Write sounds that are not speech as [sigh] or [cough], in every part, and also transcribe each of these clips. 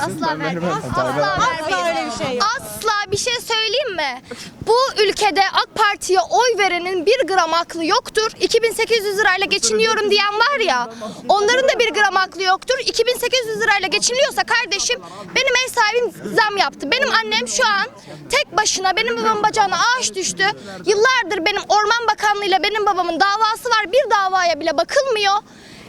Asla vermem. Asla Asla öyle bir şey yok. Asla bir şey söyleyeyim mi? Bu ülkede AK Parti'ye oy verenin bir gram aklı yoktur. 2800 lirayla geçiniyorum diyen var ya. Onların da bir gram aklı yoktur. 2800 lirayla geçiniliyorsa kardeşim benim ev sahibim zam yaptı. Benim annem şu an tek başına benim babamın bacağına ağaç düştü. Yıllardır benim Orman Bakanlığı'yla benim babamın davası var. Bir davaya bile bakılmıyor.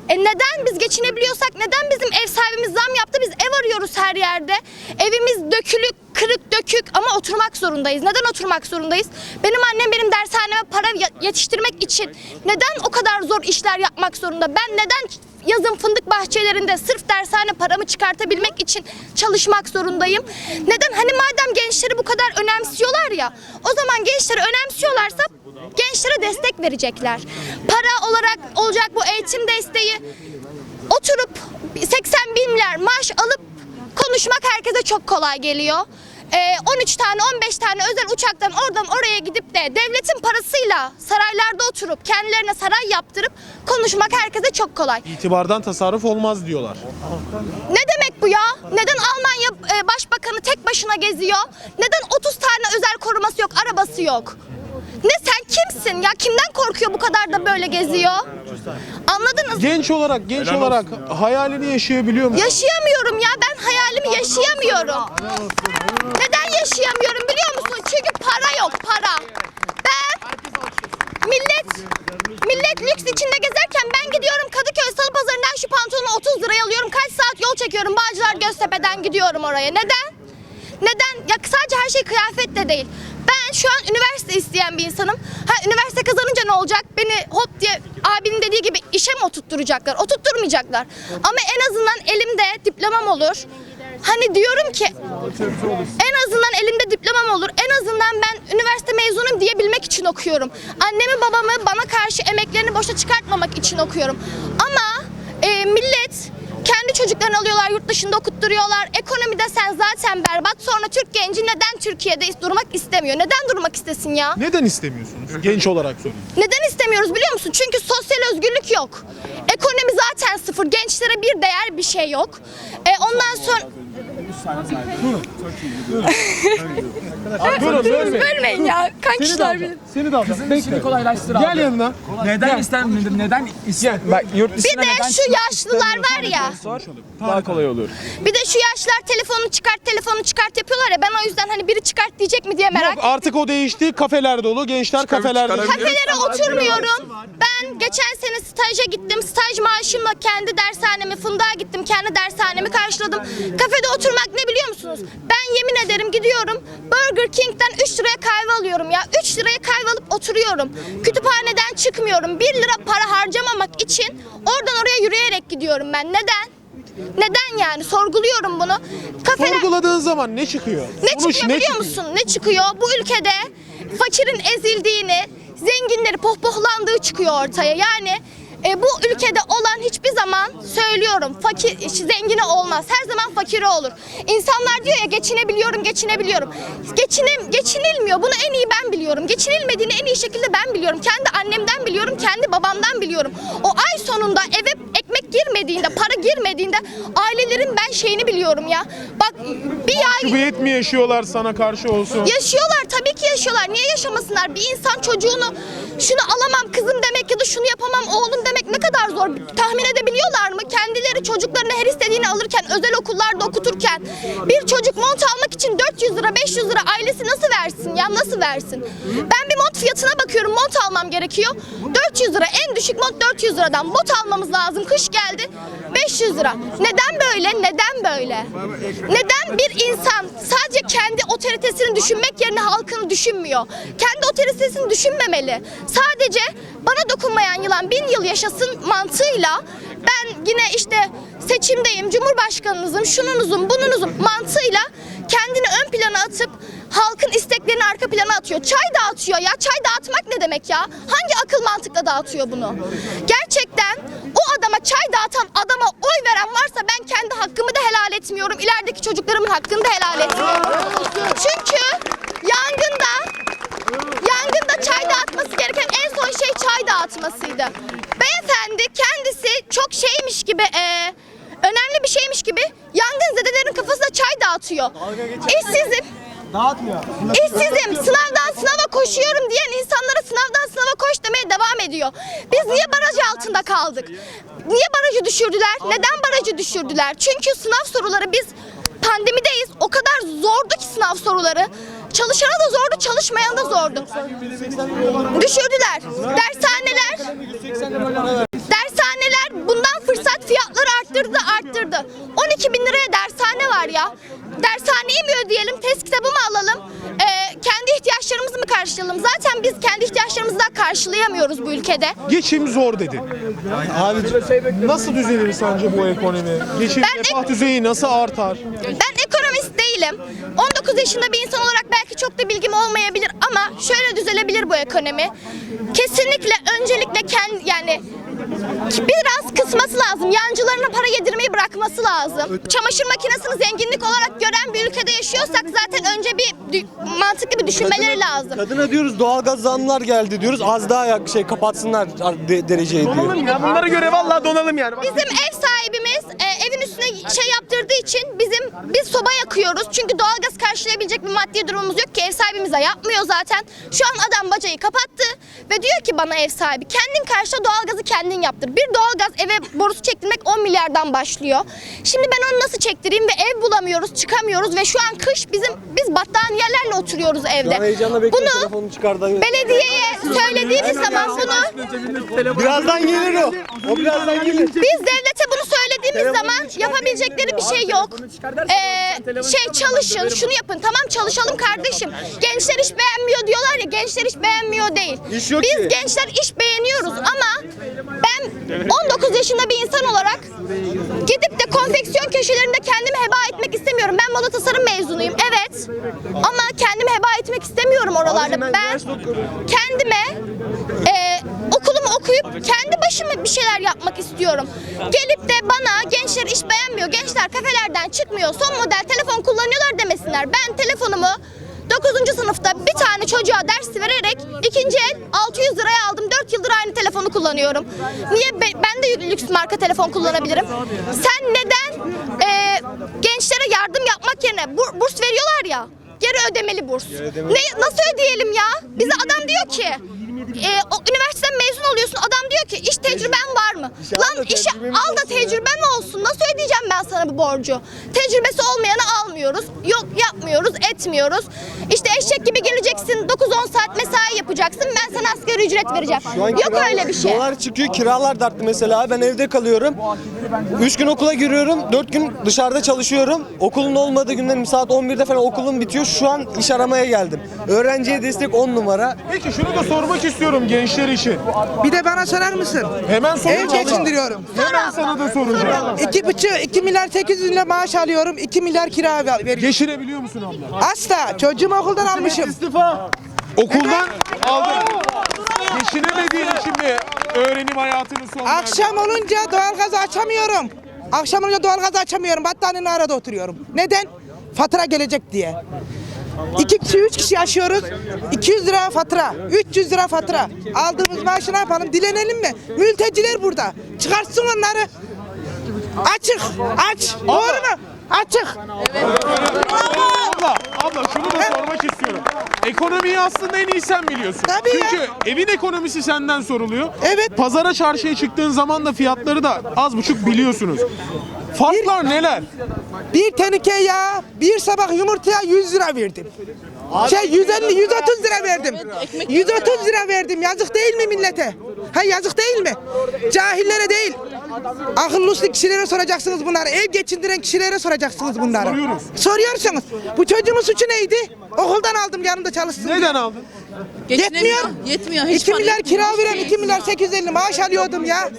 E neden biz geçinebiliyorsak neden bizim ev sahibimiz zam yaptı biz ev arıyoruz her yerde. Evimiz dökülük, kırık dökük ama oturmak zorundayız. Neden oturmak zorundayız? Benim annem benim dershaneme para yetiştirmek için neden o kadar zor işler yapmak zorunda? Ben neden yazın fındık bahçelerinde sırf dershane paramı çıkartabilmek için çalışmak zorundayım? Neden? Hani madem gençleri bu kadar önemsiyorlar ya o zaman gençleri önemsiyorlarsa gençlere destek verecekler. Para olarak olacak bu eğitim desteği oturup 80 bin milyar maaş alıp konuşmak herkese çok kolay geliyor. Ee, 13 tane 15 tane özel uçaktan oradan oraya gidip de devletin parasıyla saraylarda oturup kendilerine saray yaptırıp konuşmak herkese çok kolay. İtibardan tasarruf olmaz diyorlar. Ne demek bu ya? Neden Almanya e, başbakanı tek başına geziyor? Neden 30 tane özel koruması yok, arabası yok? Ne sen kimsin ya? Kimden korkuyor bu kadar da böyle geziyor? Anladınız mı? Genç olarak, genç olarak hayalini yaşayabiliyor musun? Yaşayamıyorum ya ben hayalimi yaşayamıyorum. Neden yaşayamıyorum biliyor musun? Çünkü para yok para. Ben millet millet lüks içinde gezerken ben gidiyorum Kadıköy Salı Pazarı'ndan şu pantolonu 30 liraya alıyorum. Kaç saat yol çekiyorum Bağcılar Göztepe'den gidiyorum oraya. Neden? Neden? Ya sadece her şey kıyafetle değil. Ben şu an üniversite isteyen bir insanım. Ha üniversite kazanınca ne olacak? Beni hop diye abinin dediği gibi işe mi oturtturacaklar? Oturtturmayacaklar. Ama en azından elimde diplomam olur. Hani diyorum ki en azından elimde diplomam olur. En azından ben üniversite mezunuyum diyebilmek için okuyorum. Annemi babamı bana karşı emeklerini boşa çıkartmamak için okuyorum. Ama e, millet kendi çocuklarını alıyorlar, yurt dışında okutturuyorlar. Ekonomide sen zaten berbat. Sonra Türk genci neden Türkiye'de durmak istemiyor? Neden durmak istesin ya? Neden istemiyorsunuz? Genç olarak soruyorum. Neden istemiyoruz biliyor musun? Çünkü sosyal özgürlük yok. Ekonomi zaten sıfır. Gençlere bir değer bir şey yok. E, ondan sonra... Buyurun buyurun. Bölmeyin ya. Kankişler benim. Seni de alacağım. İşini kolaylaştır abi. Gel yanına. Neden istenmedi? Neden istenmedi? Bak yurt Bir de neden şu yaşlılar var ya. sor. Daha kolay olur. Bir de şu yaşlılar telefonunu çıkart, telefonunu çıkart yapıyorlar ya. Ben o yüzden hani biri çıkart diyecek mi diye merak Yok artık o değişti. Kafeler dolu. Gençler kafelerde. Kafelere oturmuyorum. Ben geçen sene staja gittim. Staj maaşımla kendi dershanemi, fındığa gittim. Kendi dershanemi karşıladım. Kafede oturmak ne biliyor musunuz? Ben yemin ederim gidiyorum. Burger King'den 3 liraya kahve alıyorum ya. 3 liraya kahve alıp oturuyorum. Kütüphaneden çıkmıyorum. 1 lira para harcamamak için oradan oraya yürüyerek gidiyorum ben. Neden? Neden yani? Sorguluyorum bunu. Kafeler... Sorguladığın zaman ne çıkıyor? Ne Sonuç çıkıyor biliyor musun? Ne çıkıyor? Bu ülkede fakirin ezildiğini, zenginleri pohpohlandığı çıkıyor ortaya. Yani e, bu ülkede olan hiçbir zaman söylüyorum fakir zengini olmaz. Her zaman fakiri olur. İnsanlar diyor ya geçinebiliyorum, geçinebiliyorum. Geçine, geçinilmiyor. Bunu en iyi ben biliyorum. Geçinilmediğini en iyi şekilde ben biliyorum. Kendi annemden biliyorum, kendi babamdan biliyorum. O ay sonunda eve girmediğinde, para girmediğinde ailelerin ben şeyini biliyorum ya. Bak bir ay Cumhuriyet mi yaşıyorlar sana karşı olsun? Yaşıyorlar tabii ki yaşıyorlar. Niye yaşamasınlar? Bir insan çocuğunu şunu alamam kızım demek ya da şunu yapamam oğlum demek ne kadar zor. Tahmin edebiliyorlar mı? Kendileri çocuklarını her istediğini alırken, özel okullarda okuturken bir çocuk mont almak için 400 lira, 500 lira ailesi nasıl versin ya? Nasıl versin? Ben bir mont fiyatına bakıyorum. Mont almam gerekiyor. 400 lira. En düşük mont 400 liradan. Mont almamız lazım. Kış geldi. 500 lira. Neden böyle? Neden böyle? Neden bir insan sadece kendi otoritesini düşünmek yerine halkını düşünmüyor? Kendi otoritesini düşünmemeli. Sadece bana dokunmayan yılan bin yıl yaşasın mantığıyla ben yine işte seçimdeyim, cumhurbaşkanınızım, şununuzum, bununuzum mantığıyla kendini ön plana atıp halkın isteklerini arka plana atıyor. Çay dağıtıyor ya. Çay dağıtmak ne demek ya? Hangi akıl mantıkla dağıtıyor bunu? Gerçekten o adama çay dağıtan adama oy veren varsa ben kendi hakkımı da helal etmiyorum. İlerideki çocuklarımın hakkını da helal etmiyorum. Çünkü yangında yangında çay dağıtması gereken en son şey çay dağıtmasıydı. Beyefendi kendisi çok şeymiş gibi eee önemli bir şeymiş gibi yangın zedelerin kafasına dağıtıyor. İşsizim. Dağıtmıyor. İşsizim, sınavdan sınava koşuyorum diyen insanlara sınavdan sınava koş demeye devam ediyor. Biz niye baraj altında kaldık? Niye barajı düşürdüler? Neden barajı düşürdüler? Çünkü sınav soruları biz pandemideyiz. Sınav soruları. Çalışana da zordu, çalışmayana da zordu. Düşürdüler. Dershaneler Dershaneler bundan fırsat fiyatları arttırdı arttırdı. 12 bin liraya dershane var ya. Dershaneyi mi ödeyelim, test kitabı mı alalım, Ee, kendi ihtiyaçlarımızı mı karşılayalım? Zaten biz kendi ihtiyaçlarımızı da karşılayamıyoruz bu ülkede. Geçim zor dedi. Abi Nasıl düzelir sence bu ekonomi? Geçim Ben refah düzeyi nasıl artar? Ben ekonomist değilim. 19 yaşında bir insan olarak belki çok da bilgim olmayabilir ama şöyle düzelebilir bu ekonomi. Kesinlikle öncelikle kendi yani biraz kısması lazım. Yancılarına para yedirmeyi bırakması lazım. Çamaşır makinesini zenginlik olarak gören bir ülkede yaşıyorsak zaten önce bir mantıklı bir düşünmeleri lazım. kadına diyoruz doğalgaz zamlar geldi diyoruz. Az daha şey kapatsınlar de, dereceyi diyor. ya bunlara göre vallahi donalım yani. Bizim ev sahibimiz e, evin üstüne şey yaptırdığı için bizim biz soba yakıyoruz. Çünkü doğalgaz karşılayabilecek bir maddi durumumuz yok ki ev sahibimiz de yapmıyor zaten. Şu an adam bacayı kapattı ve diyor ki bana ev sahibi kendin karşıla doğalgazı kendin yaptır. Bir doğalgaz eve borusu çektirmek 10 milyardan başlıyor. Şimdi ben onu nasıl çektireyim ve ev bulamıyoruz, çıkamıyoruz ve şu an kış bizim biz battaniyelerle oturuyoruz evde. Bunu belediyeye söylediğimiz zaman bunu Birazdan gelir o. O birazdan gelir. Biz devlete bunu söylediğimiz zaman yapabilecekleri bir şey yok. Ee, şey çalışın, şunu yapın. Tamam çalışalım kardeşim. Gençler iş beğenmiyor diyorlar ya. Gençler iş beğenmiyor değil. Biz gençler iş beğeniyoruz ama ben 19 yaşında bir insan olarak gidip de konfeksiyon köşelerinde kendimi heba etmek istemiyorum. Ben moda tasarım mezunuyum. Evet. Ama kendimi heba etmek istemiyorum oralarda. Ben kendime e, okuyup kendi başıma bir şeyler yapmak istiyorum. Gelip de bana gençler iş beğenmiyor, gençler kafelerden çıkmıyor, son model telefon kullanıyorlar demesinler. Ben telefonumu 9. sınıfta bir tane çocuğa ders vererek ikinci el 600 liraya aldım. 4 yıldır aynı telefonu kullanıyorum. Niye be- ben de lüks marka telefon kullanabilirim? Sen neden e, gençlere yardım yapmak yerine bur- burs veriyorlar ya? Geri ödemeli burs. Ne nasıl ödeyelim ya? Bize adam diyor ki e, o, üniversiteden mezun oluyorsun. Adam diyor ki iş tecrüben var mı? Al da Lan işe al da olsun ya. tecrüben olsun. Nasıl ödeyeceğim ben sana bu borcu? Tecrübesi olmayanı almıyoruz. Yok yapmıyoruz, etmiyoruz. İşte eşek gibi geleceksin. 9-10 saat mesai yapacaksın. Ben sana asgari ücret vereceğim. Şu an Yok kira- öyle bir şey. Dolar çıkıyor, kiralar da arttı mesela. Ben evde kalıyorum. 3 gün okula giriyorum, 4 gün dışarıda çalışıyorum. Okulun olmadığı günlerim saat 11'de falan okulum bitiyor. Şu an iş aramaya geldim. Öğrenciye destek 10 numara. Peki şunu da sormak istiyorum gençler için. Bir de bana sorar mısın? Hemen sorayım. Ev geçindiriyorum. Hemen sana da soracağım. İki buçuk, iki milyar sekiz yüz lira maaş alıyorum. iki milyar kira ver- veriyorum. Geçinebiliyor musun abla? Asla. Çocuğumu okuldan almışım. Okuldan aldın. Geçinemediğin için mi öğrenim hayatını son? Akşam olunca doğalgazı açamıyorum. Akşam olunca doğalgazı açamıyorum. Battaniyenin arada oturuyorum. Neden? Fatura gelecek diye. İki kişi, üç kişi yaşıyoruz. 200 lira fatura, 300 lira fatura. Aldığımız maaşı ne yapalım? Dilenelim mi? Mülteciler burada. Çıkartsın onları. Açık, aç. Doğru mu? Açık. Abla, abla şunu da sormak istiyorum. Ekonomiyi aslında en iyi sen biliyorsun. Tabii ya. Çünkü evin ekonomisi senden soruluyor. Evet. Pazara çarşıya çıktığın zaman da fiyatları da az buçuk biliyorsunuz. Farklar neler? Bir teneke yağ, bir sabah yumurtaya 100 lira verdim. Şey 150 130 lira verdim. 130 lira verdim. Yazık değil mi millete? Ha yazık değil mi? Cahillere değil. Akıllı uslu kişilere soracaksınız bunları. Ev geçindiren kişilere soracaksınız bunları. Soruyorsunuz. Bu çocuğumun suçu neydi? Okuldan aldım yanımda çalışsın. Neden aldın? Yetmiyor. Yetmiyor. Hiç 2 para milyar kira veren 2 milyar 850 maaş alıyordum ya.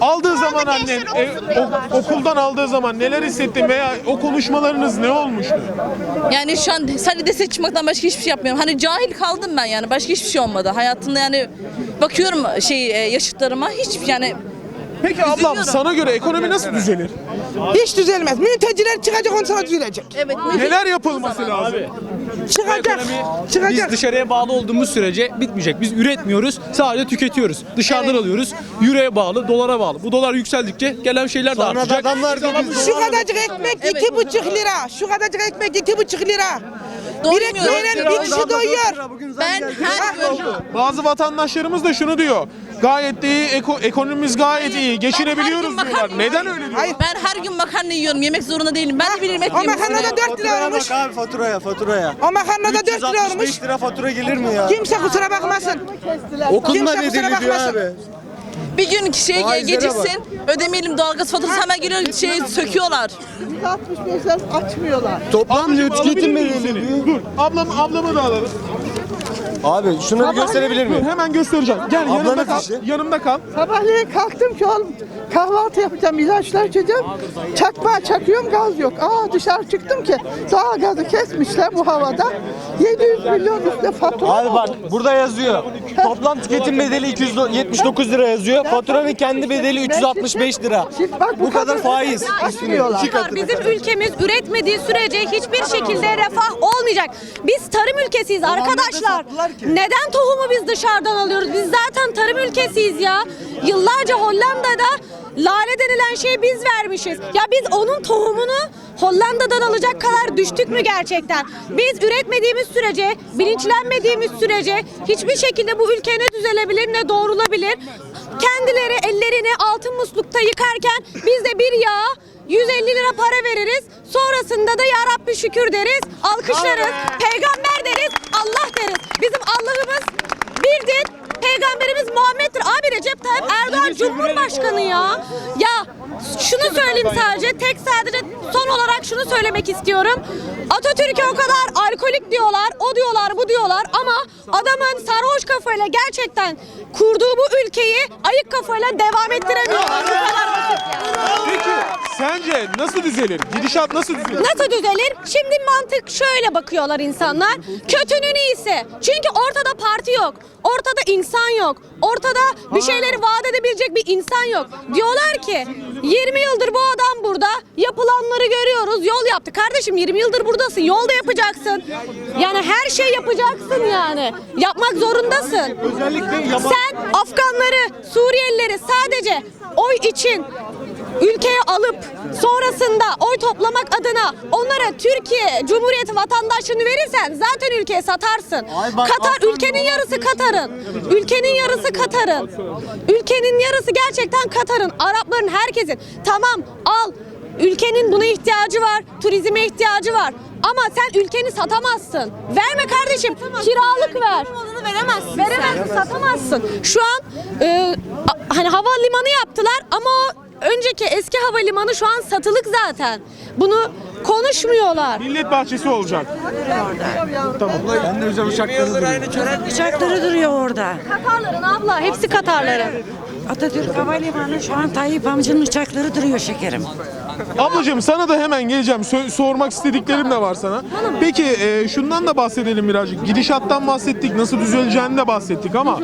Aldığı zaman annen e, o- okuldan aldığı zaman neler hissettin veya o konuşmalarınız ne olmuştu? Yani şu an sadece destek çıkmaktan başka hiçbir şey yapmıyorum. Hani cahil kaldım ben yani. Başka hiçbir şey olmadı. Hayatımda yani bakıyorum şey e, yaşıtlarıma hiç yani Peki ablam sana göre ekonomi nasıl düzelir? Hiç düzelmez. Mülteciler çıkacak ondan sonra düzelecek. Evet. Neler yapılması lazım? Çıkacak. Biz Çıkacak. dışarıya bağlı olduğumuz sürece bitmeyecek. Biz üretmiyoruz, sadece tüketiyoruz. Dışarıdan alıyoruz. Euroya bağlı, dolara bağlı. Bu dolar yükseldikçe gelen şeyler de Sonra da artacak. adamlar biz Şu kadarcık ekmek iki buçuk lira. Şu kadarcık ekmek iki buçuk lira. Bir ekmeğine bir kişi doyuyor. Ben her gün Bazı vatandaşlarımız da şunu diyor. Gayet de iyi, eko- ekonomimiz gayet iyi, geçinebiliyoruz Ben her gün diyorlar. makarna Neden yiyorum. öyle diyor? Hayır. ben her gün makarna yiyorum. Yemek zorunda değilim. Ben de bir yemek O makarna da 4 lira Faturaya olmuş. bak abi faturaya faturaya. O makarna da 4 lira olmuş. 365 lira fatura gelir mi ya? Kimse kusura bakmasın. Okulma Kimse kusura bedeli diyor bakmasın. abi. Bir gün şeye Faizlere geciksin. Ödemeyelim doğalgaz faturası hemen geliyor şey söküyorlar. 65'ler açmıyorlar. Toplam tüketim. Ablam, ablamı da alalım. Abi şunu bir gösterebilir Dur, miyim? hemen göstereceğim. Gel Ablanın yanımda kal. fişi. Yanımda kal. Sabahleyin kalktım ki oğlum kahvaltı yapacağım, ilaçlar içeceğim. Çakmağı çakıyorum, gaz yok. Aa dışarı çıktım ki daha gazı kesmişler bu havada. 700 milyon üstüne fatura. Abi bak burada yazıyor. Toplam tüketim bedeli 279 lira yazıyor. Faturanın kendi bedeli 365 lira. Şimdi bak Bu kadar faiz. İki katı. Bizim ülkemiz üretmediği sürece hiçbir şekilde refah olmayacak. Biz tarım ülkesiyiz arkadaşlar. Neden tohumu biz dışarıdan alıyoruz? Biz zaten tarım ülkesiyiz ya. Yıllarca Hollanda'da lale denilen şeyi biz vermişiz. Ya biz onun tohumunu Hollanda'dan alacak kadar düştük mü gerçekten? Biz üretmediğimiz sürece, bilinçlenmediğimiz sürece hiçbir şekilde bu ülke ne düzelebilir ne doğrulabilir. Kendileri ellerini altın muslukta yıkarken biz de bir yağ 150 lira para veririz. Sonrasında da ya Rabbi şükür deriz, alkışlarız, peygamber deriz, Allah deriz. Bizim Allah'ımız birdir. Peygamberimiz Muhammed'dir. Abi Recep Tayyip Erdoğan Cumhurbaşkanı ya. Ya şunu söyleyeyim sadece. Tek sadece son olarak şunu söylemek istiyorum. Atatürk'e o kadar alkolik diyorlar, o diyorlar, bu diyorlar ama adamın sarhoş kafayla gerçekten kurduğu bu ülkeyi ayık kafayla devam ettiremiyorlar. Bu kadar basit yani. Peki sence nasıl düzelir? Gidişat nasıl düzelir? Nasıl düzelir? Şimdi mantık şöyle bakıyorlar insanlar. Kötünün iyisi. Çünkü ortada parti yok. Ortada insan yok. Ortada bir şeyleri vaat edebilecek bir insan yok. Diyorlar ki 20 yıldır bu adam burada. Yapılanları görüyoruz. Yol yaptı. Kardeşim 20 yıldır buradasın. Yol da yapacaksın. Yani her şey yapacaksın yani. Yapmak zorundasın. Sen Afganları, Suriyelileri sadece oy için ülkeye alıp sonrasında oy toplamak adına onlara Türkiye Cumhuriyeti vatandaşlığını verirsen zaten ülkeye satarsın. Ay bak, Katar ülkenin yarısı Katar'ın. Ülkenin yarısı Katar'ın. Ülkenin yarısı gerçekten Katar'ın. Arapların herkesin. Tamam al. Ülkenin buna ihtiyacı var. Turizme ihtiyacı var. Ama sen ülkeni satamazsın. Verme kardeşim. Kiralık ver. Veremezsin. Veremezsin, satamazsın. Şu an e, hani havalimanı yaptılar ama o önceki eski havalimanı şu an satılık zaten. Bunu konuşmuyorlar. Millet bahçesi olacak. Uçakları duruyor orada. Katarların abla, hepsi Katarların. Atatürk Havalimanı şu an Tayyip amcanın uçakları duruyor şekerim. Ablacığım sana da hemen geleceğim. Sö- sormak istediklerim de var sana. Peki e, şundan da bahsedelim birazcık. Gidişattan bahsettik, nasıl düzeleceğini de bahsettik ama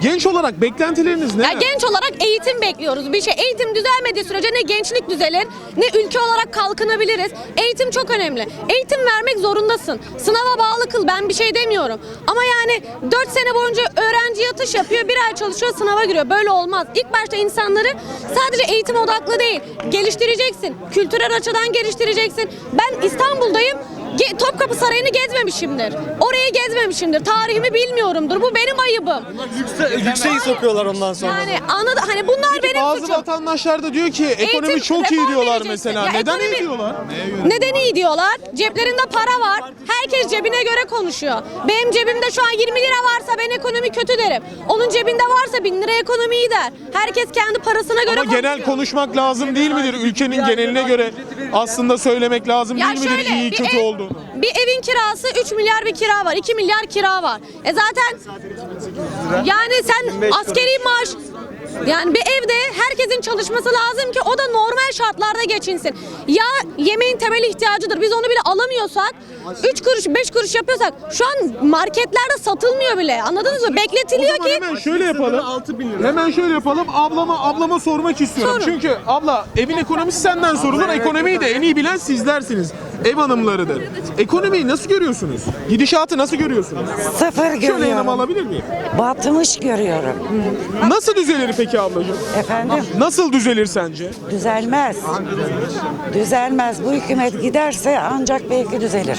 genç olarak beklentileriniz ne? Ya genç olarak eğitim bekliyoruz. Bir şey eğitim düzelmediği sürece ne gençlik düzelir ne ülke olarak kalkınabiliriz. Eğitim çok önemli. Eğitim vermek zorundasın. Sınava bağlı kıl ben bir şey demiyorum. Ama yani 4 sene boyunca öğrenci yatış yapıyor, bir ay çalışıyor, sınava giriyor. Böyle olmaz. İlk başta insanları sadece eğitim odaklı değil, geliştireceksin. Kültürel açıdan geliştireceksin. Ben İstanbul'dayım. Ge- Topkapı Sarayı'nı gezmemişimdir. Orayı gezmemişimdir. Tarihimi bilmiyorumdur. Bu benim ayıbım. Lükse, lükseyi sokuyorlar ondan sonra. Yani anladı hani bunlar benim Bazı suçum. vatandaşlar da diyor ki ekonomi Eğitim, çok iyi reform diyorlar mesela. Ya Neden iyi ekonomi- diyorlar? Neden iyi diyorlar? Ceplerinde para var. Herkes cebine göre konuşuyor. Benim cebimde şu an 20 lira varsa ben ekonomi kötü derim. Onun cebinde varsa 1000 lira ekonomi iyi der. Herkes kendi parasına göre Ama genel konuşuyor. konuşmak lazım değil midir? Ülkenin geneline göre aslında söylemek lazım Ya değil midir şöyle, iyi bir kötü ev-? Bir evin kirası 3 milyar bir kira var. 2 milyar kira var. E zaten yani sen askeri maaş Yani bir evde herkesin çalışması lazım ki o da normal şartlarda geçinsin. Ya yemeğin temel ihtiyacıdır. Biz onu bile alamıyorsak 3 kuruş 5 kuruş yapıyorsak şu an marketlerde satılmıyor bile. Anladınız mı? Bekletiliyor ki hemen şöyle yapalım. Hemen şöyle yapalım. Ablama ablama sormak istiyorum. Sorun. Çünkü abla evin ekonomisi senden sorulur. Ekonomiyi de en iyi bilen sizlersiniz. Ev hanımlarıdır. Ekonomiyi nasıl görüyorsunuz? Gidişatı nasıl görüyorsunuz? Sıfır Şöyle yanıma görüyorum. alabilir miyim? Batmış görüyorum. Nasıl düzelir peki ablacığım? Efendim Nasıl düzelir sence? düzelmez. Düzelmez. Bu hükümet giderse ancak belki düzelir.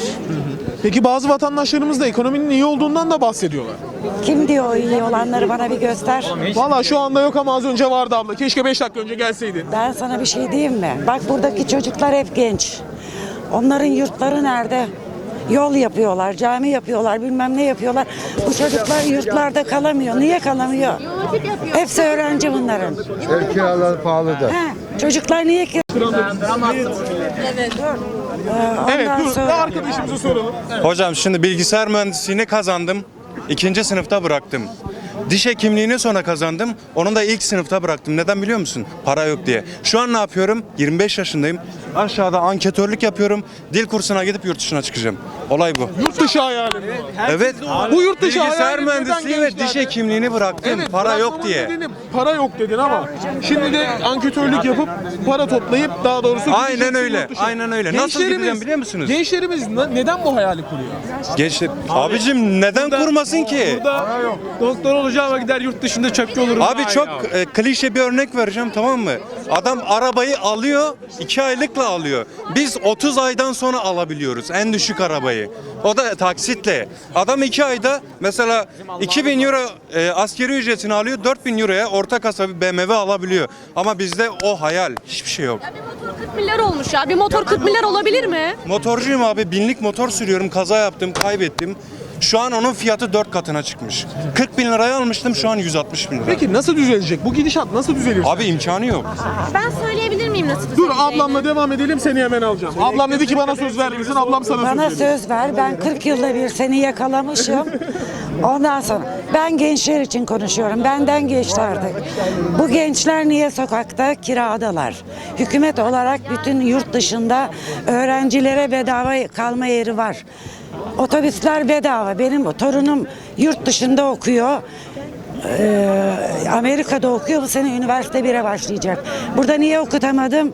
Peki bazı vatandaşlarımız da ekonominin iyi olduğundan da bahsediyorlar. Kim diyor iyi olanları bana bir göster. Valla şu anda yok ama az önce vardı abla. Keşke 5 dakika önce gelseydin. Ben sana bir şey diyeyim mi? Bak buradaki çocuklar hep genç. Onların yurtları nerede? Yol yapıyorlar, cami yapıyorlar, bilmem ne yapıyorlar. Bu çocuklar yurtlarda kalamıyor. Niye kalamıyor? Hepsi öğrenci bunların. Ev kiraları pahalıdır. He, çocuklar niye ki? Evet Ondan dur sonra- arkadaşımıza soralım. Hocam şimdi bilgisayar mühendisliğini kazandım. İkinci sınıfta bıraktım. Diş hekimliğini sonra kazandım. Onu da ilk sınıfta bıraktım. Neden biliyor musun? Para yok diye. Şu an ne yapıyorum? 25 yaşındayım. Aşağıda anketörlük yapıyorum. Dil kursuna gidip yurt dışına çıkacağım. Olay bu. Yurt dışı hayalim. Evet. Bu yurt dışı Bilgisayar hayali neden mühendisliği ve gençlerde? diş hekimliğini bıraktım. Evet, para yok diye. nedeni para yok dedin ama şimdi de anketörlük yapıp para toplayıp daha doğrusu Aynen gideceksin öyle, yurt aynen öyle. Nasıl gideceğim biliyor musunuz? Gençlerimiz ne- neden bu hayali kuruyor? Gençler, abicim neden kurmasın ki? Burada doktor olacağıma gider yurt dışında çöpçü olurum. Abi çok e, klişe bir örnek vereceğim tamam mı? Adam arabayı alıyor, 2 aylıkla alıyor. Biz 30 aydan sonra alabiliyoruz en düşük arabayı. O da taksitle. Adam 2 ayda mesela 2000 euro e, askeri ücretini alıyor, 4000 euroya orta kasa bir BMW alabiliyor. Ama bizde o hayal, hiçbir şey yok. bir motor 40 milyar olmuş ya. Bir motor 40 milyar olabilir mi? Motorcuyum abi, binlik motor sürüyorum, kaza yaptım, kaybettim. Şu an onun fiyatı 4 katına çıkmış. 40 bin liraya almıştım, şu an 160 bin lira. Peki nasıl düzelecek? Bu gidişat nasıl düzelir? Abi imkanı yok. Ben söyleyebilir miyim nasıl Dur ablamla devam edelim seni hemen alacağım. Ablam dedi ki bana söz verir misin? Ablam sana Bana söz veriyor. söz ver. Ben 40 yılda bir seni yakalamışım. Ondan sonra ben gençler için konuşuyorum. Benden geçti artık. Bu gençler niye sokakta? Kiradalar. Hükümet olarak bütün yurt dışında öğrencilere bedava kalma yeri var. Otobüsler bedava. Benim torunum yurt dışında okuyor. Ee, Amerika'da okuyor. Bu sene üniversite 1'e başlayacak. Burada niye okutamadım?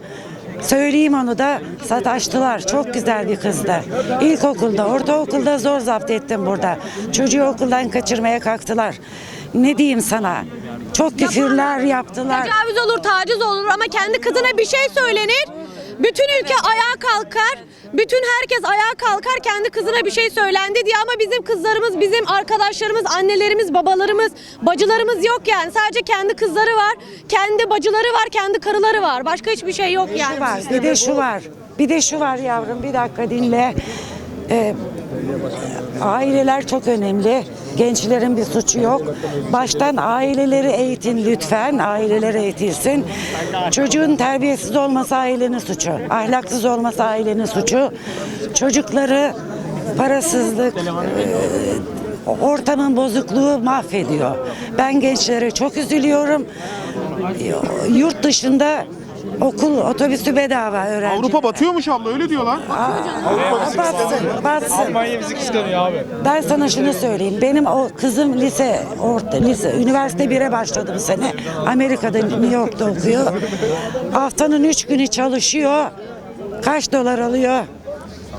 Söyleyeyim onu da sataştılar. Çok güzel bir kızdı. İlkokulda, ortaokulda zor zapt ettim burada. Çocuğu okuldan kaçırmaya kalktılar. Ne diyeyim sana? Çok küfürler yaptılar. Tecavüz olur, taciz olur ama kendi kızına bir şey söylenir. Bütün ülke ayağa kalkar. Bütün herkes ayağa kalkar kendi kızına bir şey söylendi diye ama bizim kızlarımız, bizim arkadaşlarımız, annelerimiz, babalarımız, bacılarımız yok yani. Sadece kendi kızları var, kendi bacıları var, kendi karıları var. Başka hiçbir şey yok yani. Şu var, bir de şu var. Bir de şu var yavrum, bir dakika dinle. Ee, aileler çok önemli. Gençlerin bir suçu yok. Baştan aileleri eğitin lütfen. Aileler eğitilsin. Çocuğun terbiyesiz olması ailenin suçu. Ahlaksız olması ailenin suçu. Çocukları parasızlık, e, ortamın bozukluğu mahvediyor. Ben gençlere çok üzülüyorum. Yurt dışında okul otobüsü bedava öğrenci. Avrupa batıyormuş abla öyle diyorlar. Batsın, batsın. Almanya bizi kıskanıyor abi. Ben sana şunu söyleyeyim. Benim o kızım lise, orta, lise, üniversite 1'e başladı bu sene. Amerika'da, New York'ta okuyor. Haftanın 3 günü çalışıyor. Kaç dolar alıyor?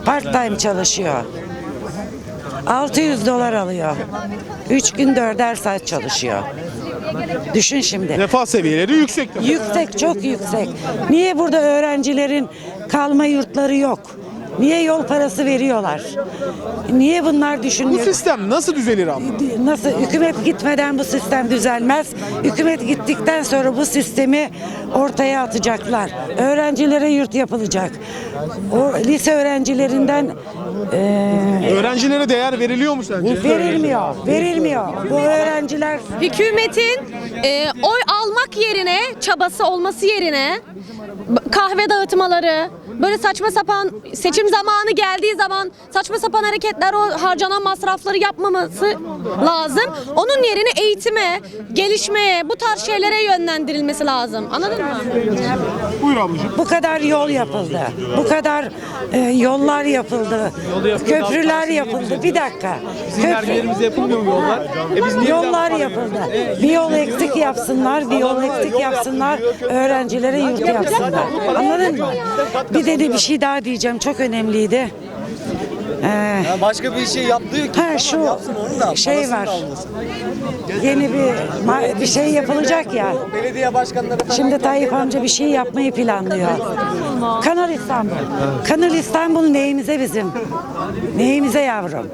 Part time çalışıyor. 600 dolar alıyor. 3 gün 4'er saat çalışıyor. Düşün şimdi. Refah seviyeleri yüksek. Yüksek, çok yüksek. Niye burada öğrencilerin kalma yurtları yok? Niye yol parası veriyorlar? Niye bunlar Bu düşünmüyor? sistem nasıl düzelir abla? Nasıl hükümet gitmeden bu sistem düzelmez. Hükümet gittikten sonra bu sistemi ortaya atacaklar. Öğrencilere yurt yapılacak. O lise öğrencilerinden eee, Öğrencilere değer veriliyor mu sence? verilmiyor. Verilmiyor. Bu öğrenciler Hükümetin e, oy almak yerine, çabası olması yerine b- kahve dağıtmaları, böyle saçma sapan seçim zamanı geldiği zaman saçma sapan hareketler o harcanan masrafları yapmaması lazım. Onun yerine eğitime, gelişmeye, bu tarz şeylere yönlendirilmesi lazım. Anladın mı? Buyur ablacığım. Bu kadar yol yapıldı. Bu kadar e, yollar yapıldı. Köprüler yapıldı. Bir dakika. Bizim her yerimizde yapılmıyor mu yollar? E biz niye Yollar yapıldı. Bir yol eksik yapsınlar, bir yol eksik yapsınlar, öğrencilere yurt yapsınlar. Anladın mı? Bir de, de bir şey daha diyeceğim, çok önemliydi. Ee, Ya başka bir şey yaptığı yok. ha şu şey var. Yeni bir ma- bir şey yapılacak ya. Belediye başkanları falan. Şimdi Tayyip amca bir şey yapmayı planlıyor. Kanal İstanbul. Kanal İstanbul neyimize bizim? Neyimize yavrum?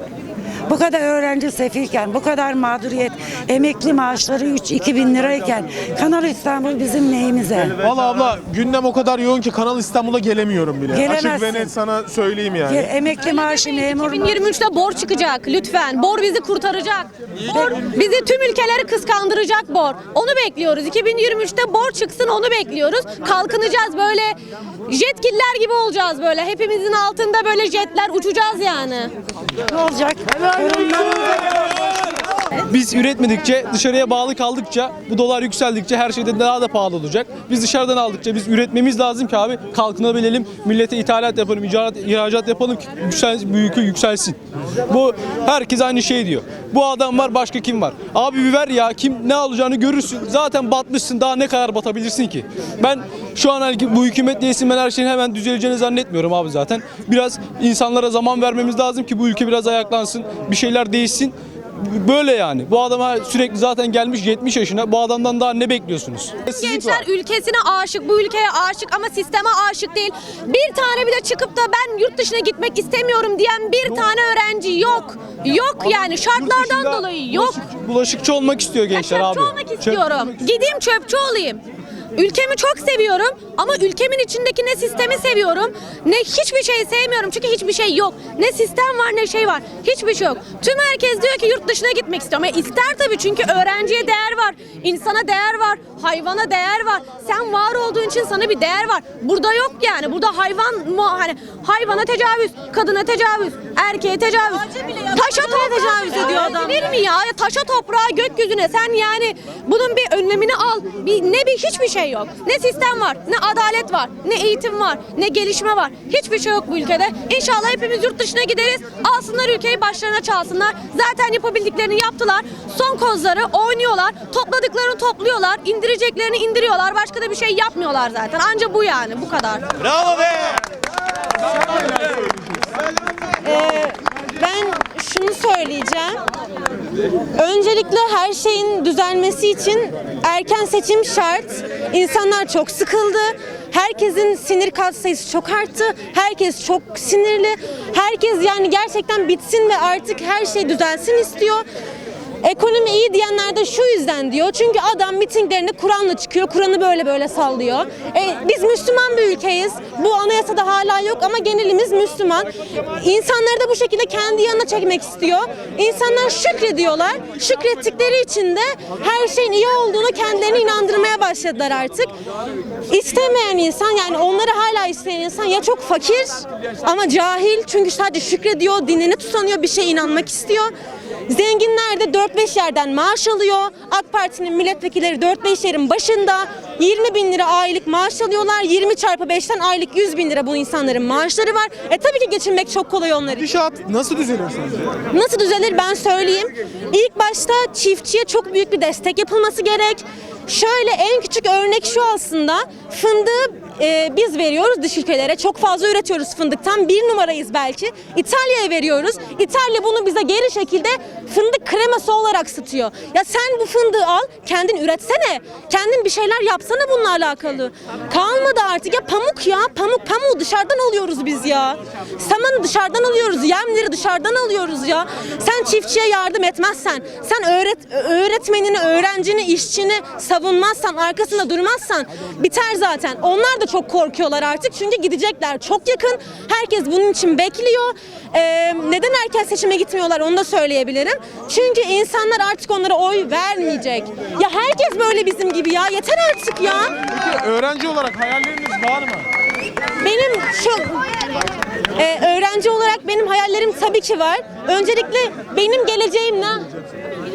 Bu kadar öğrenci sefilken, bu kadar mağduriyet, emekli maaşları 3-2 bin lirayken Kanal İstanbul bizim neyimize? Valla abla gündem o kadar yoğun ki Kanal İstanbul'a gelemiyorum bile. Açık ve Gelemezsin. net sana söyleyeyim yani. Ya Emekli maaşı memur 2023'te bor çıkacak lütfen. Bor bizi kurtaracak. Bor bizi tüm ülkeleri kıskandıracak bor. Onu bekliyoruz. 2023'te bor çıksın onu bekliyoruz. Kalkınacağız böyle jetgiller gibi olacağız böyle. Hepimizin altında böyle jetler uçacağız yani. Ne olacak? Biz üretmedikçe, dışarıya bağlı kaldıkça, bu dolar yükseldikçe her şeyde daha da pahalı olacak. Biz dışarıdan aldıkça biz üretmemiz lazım ki abi kalkınabilelim. Millete ithalat yapalım, ihracat, ihracat yapalım ki yüksel, bu yükü yükselsin. Bu herkes aynı şey diyor. Bu adam var başka kim var? Abi bir ver ya kim ne alacağını görürsün. Zaten batmışsın daha ne kadar batabilirsin ki? Ben şu an bu hükümet değilsin ben her şeyin hemen düzeleceğini zannetmiyorum abi zaten. Biraz insanlara zaman vermemiz lazım ki bu ülke biraz ayaklansın. Bir şeyler değişsin. Böyle yani. Bu adama sürekli zaten gelmiş 70 yaşına. Bu adamdan daha ne bekliyorsunuz? Gençler ülkesine aşık, bu ülkeye aşık ama sisteme aşık değil. Bir tane bile çıkıp da ben yurt dışına gitmek istemiyorum diyen bir tane öğrenci yok. Yok yani şartlardan dolayı yok. Bulaşık- bulaşıkçı olmak istiyor gençler Ben abi. çöpçü olmak istiyorum. Gideyim çöpçü olayım. Ülkemi çok seviyorum ama ülkemin içindeki ne sistemi seviyorum ne hiçbir şeyi sevmiyorum çünkü hiçbir şey yok. Ne sistem var ne şey var. Hiçbir şey yok. Tüm herkes diyor ki yurt dışına gitmek istiyorum. E ister tabii çünkü öğrenciye değer var, insana değer var, hayvana değer var. Sen var olduğun için sana bir değer var. Burada yok yani. Burada hayvan hani hayvana tecavüz, kadına tecavüz, erkeğe tecavüz. Taşa toprağa tecavüz ediyor adam. Bilir mi ya? Taşa toprağa gökyüzüne sen yani bunun bir önlemini al. Bir, ne bir hiçbir şey yok. Ne sistem var, ne adalet var, ne eğitim var, ne gelişme var. Hiçbir şey yok bu ülkede. İnşallah hepimiz yurt dışına gideriz. Alsınlar ülkeyi başlarına çalsınlar. Zaten yapabildiklerini yaptılar. Son kozları oynuyorlar. Topladıklarını topluyorlar. indireceklerini indiriyorlar. Başka da bir şey yapmıyorlar zaten. Anca bu yani bu kadar. Ben şunu söyleyeceğim. Öncelikle her şeyin düzelmesi için erken seçim şart. İnsanlar çok sıkıldı. Herkesin sinir katsayısı çok arttı. Herkes çok sinirli. Herkes yani gerçekten bitsin ve artık her şey düzelsin istiyor. Ekonomi iyi diyenler de şu yüzden diyor. Çünkü adam mitinglerinde Kur'an'la çıkıyor. Kur'an'ı böyle böyle sallıyor. E, biz Müslüman bir ülkeyiz. Bu anayasada hala yok ama genelimiz Müslüman. İnsanları da bu şekilde kendi yanına çekmek istiyor. İnsanlar şükrediyorlar. Şükrettikleri için de her şeyin iyi olduğunu kendilerini inandırmaya başladılar artık. İstemeyen insan yani onları hala isteyen insan ya çok fakir ama cahil çünkü sadece şükrediyor, dinini tutanıyor, bir şeye inanmak istiyor. Zenginler de 4-5 yerden maaş alıyor. AK Parti'nin milletvekilleri 4-5 yerin başında 20 bin lira aylık maaş alıyorlar. 20 çarpı 5'ten aylık 100 bin lira bu insanların maaşları var. E tabii ki geçinmek çok kolay onlar için. Gidişat nasıl düzelir sence? Nasıl düzelir ben söyleyeyim. İlk başta çiftçiye çok büyük bir destek yapılması gerek. Şöyle en küçük örnek şu aslında. Fındığı e, biz veriyoruz dış ülkelere. Çok fazla üretiyoruz fındıktan. Bir numarayız belki. İtalya'ya veriyoruz. İtalya bunu bize geri şekilde fındık kreması olarak satıyor. Ya sen bu fındığı al, kendin üretsene. Kendin bir şeyler yapsana bununla alakalı. Kalmadı artık ya pamuk ya. Pamuk pamuğu dışarıdan alıyoruz biz ya. Samanı dışarıdan alıyoruz. Yemleri dışarıdan alıyoruz ya. Sen çiftçiye yardım etmezsen, sen öğret öğretmenini, öğrencini, işçini savunmazsan, arkasında durmazsan biter zaten. Onlar da çok korkuyorlar artık çünkü gidecekler çok yakın. Herkes bunun için bekliyor. Ee, neden erken seçime gitmiyorlar onu da söyleyebilirim. Çünkü insanlar artık onlara oy vermeyecek. Ya herkes böyle bizim gibi ya. Yeter artık ya. Peki öğrenci olarak hayalleriniz var mı? benim şu e, öğrenci olarak benim hayallerim tabii ki var. Öncelikle benim geleceğim ne?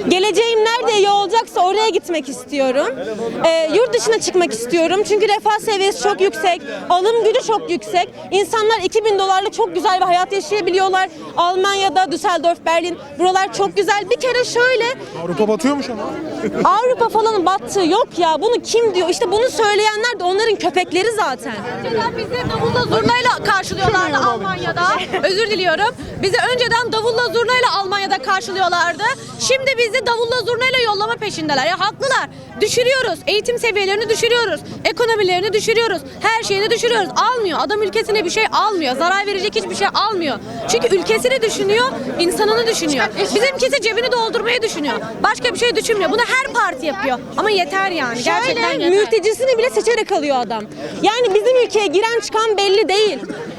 Geleceğim nerede iyi olacaksa oraya gitmek istiyorum. E, yurt dışına çıkmak istiyorum. Çünkü refah seviyesi çok yüksek. Alım gücü çok yüksek. İnsanlar 2000 dolarla çok güzel bir hayat yaşayabiliyorlar. Almanya'da, Düsseldorf, Berlin. Buralar çok güzel. Bir kere şöyle Avrupa batıyormuş ama. [laughs] Avrupa falan battığı yok ya. Bunu kim diyor? İşte bunu söyleyenler de onların köpekleri zaten. Önceden bizi davulla zurnayla karşılıyorlardı Almanya'da. [laughs] Özür diliyorum. Bizi önceden davulla zurnayla Almanya'da karşılıyorlardı. Şimdi bizi davulla zurnayla yollama peşindeler. Ya haklılar. Düşürüyoruz. Eğitim seviyelerini düşürüyoruz. Ekonomilerini düşürüyoruz. Her şeyini düşürüyoruz. Almıyor. Adam ülkesine bir şey almıyor. Zarar verecek hiçbir şey almıyor. Çünkü ülkesini düşünüyor, insanını düşünüyor. Bizimkisi cebini doldurmayı düşünüyor. Başka bir şey düşünmüyor. Bunu her parti yapıyor. Ama yeter yani. Gerçekten Şöyle yeter. mültecisini bile seçerek alıyor adam. Yani bizim ülkeye giren çıkan belli değil.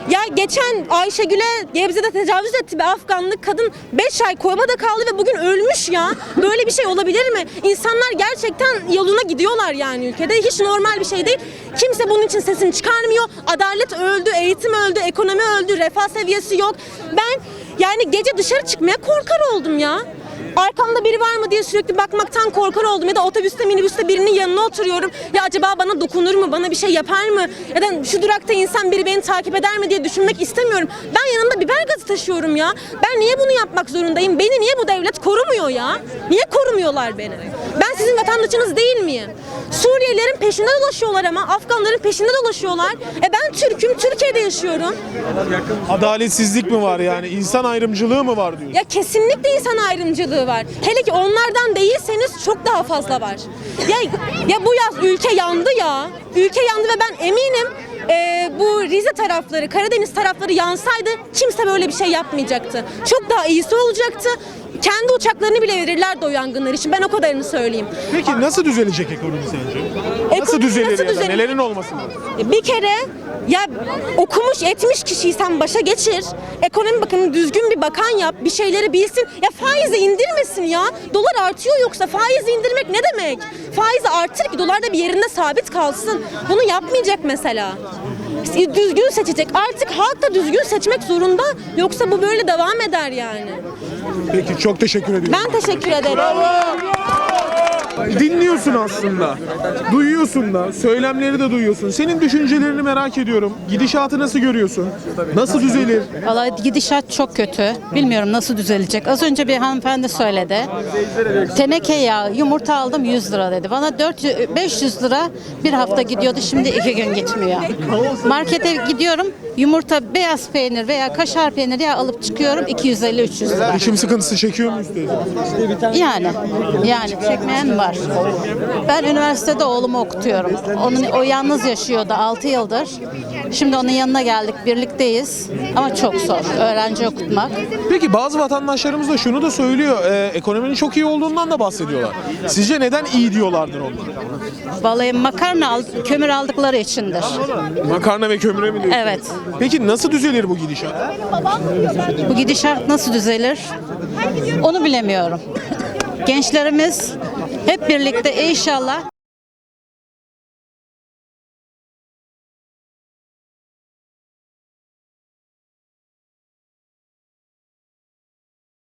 Ya geçen Ayşegül'e Gebze'de tecavüz etti bir Afganlı kadın 5 ay komada kaldı ve bugün ölmüş ya. Böyle bir şey olabilir mi? İnsanlar gerçekten yoluna gidiyorlar yani ülkede. Hiç normal bir şey değil. Kimse bunun için sesini çıkarmıyor. Adalet öldü, eğitim öldü, ekonomi öldü, refah seviyesi yok. Ben yani gece dışarı çıkmaya korkar oldum ya. Arkamda biri var mı diye sürekli bakmaktan korkar oldum. Ya da otobüste minibüste birinin yanına oturuyorum. Ya acaba bana dokunur mu? Bana bir şey yapar mı? Ya da şu durakta insan biri beni takip eder mi diye düşünmek istemiyorum. Ben yanımda biber gazı taşıyorum ya. Ben niye bunu yapmak zorundayım? Beni niye bu devlet korumuyor ya? Niye korumuyorlar beni? Ben sizin vatandaşınız değil miyim? Suriyelilerin peşinde dolaşıyorlar ama Afganların peşinde dolaşıyorlar. E ben Türk'üm, Türkiye'de yaşıyorum. Adaletsizlik mi var yani? İnsan ayrımcılığı mı var diyor. Ya kesinlikle insan ayrımcılığı var. Hele ki onlardan değilseniz çok daha fazla var. Ya ya bu yaz ülke yandı ya. Ülke yandı ve ben eminim e, bu Rize tarafları, Karadeniz tarafları yansaydı kimse böyle bir şey yapmayacaktı. Çok daha iyisi olacaktı. Kendi uçaklarını bile verirlerdi o yangınlar için. Ben o kadarını söyleyeyim. Peki nasıl düzelecek ekonomi sence? Nasıl düzelir nasıl ya da düzelir? nelerin olması lazım? Bir kere ya okumuş etmiş kişiyi sen başa geçir. Ekonomi bakanı düzgün bir bakan yap. Bir şeyleri bilsin. Ya faizi indirmesin ya. Dolar artıyor yoksa faizi indirmek ne demek? Faizi artır ki dolar da bir yerinde sabit kalsın. Bunu yapmayacak mesela. Düzgün seçecek. Artık halk da düzgün seçmek zorunda. Yoksa bu böyle devam eder yani. Peki çok teşekkür ediyorum. Ben teşekkür ederim. Dinliyorsun aslında. Duyuyorsun da. Söylemleri de duyuyorsun. Senin düşüncelerini merak ediyorum. Gidişatı nasıl görüyorsun? Nasıl düzelir? Valla gidişat çok kötü. Bilmiyorum nasıl düzelecek. Az önce bir hanımefendi söyledi. Teneke yağı, yumurta aldım 100 lira dedi. Bana 400, 500 lira bir hafta gidiyordu. Şimdi iki gün gitmiyor. Markete gidiyorum. Yumurta, beyaz peynir veya kaşar peynir ya alıp çıkıyorum 250-300 lira. Geçim sıkıntısı çekiyor muyuz? Yani yani çekmeyen var. Ben üniversitede oğlumu okutuyorum. Onun o yalnız yaşıyordu 6 yıldır. Şimdi onun yanına geldik, birlikteyiz. Ama çok zor öğrenci okutmak. Peki bazı vatandaşlarımız da şunu da söylüyor. e, ekonominin çok iyi olduğundan da bahsediyorlar. Sizce neden iyi diyorlardır onlar? Vallahi makarna al- kömür aldıkları içindir. Makarna ve kömüre mi diyorsun? Evet. Peki nasıl düzelir bu gidişat? Bu gidişat nasıl düzelir? Onu bilemiyorum. Gençlerimiz hep birlikte inşallah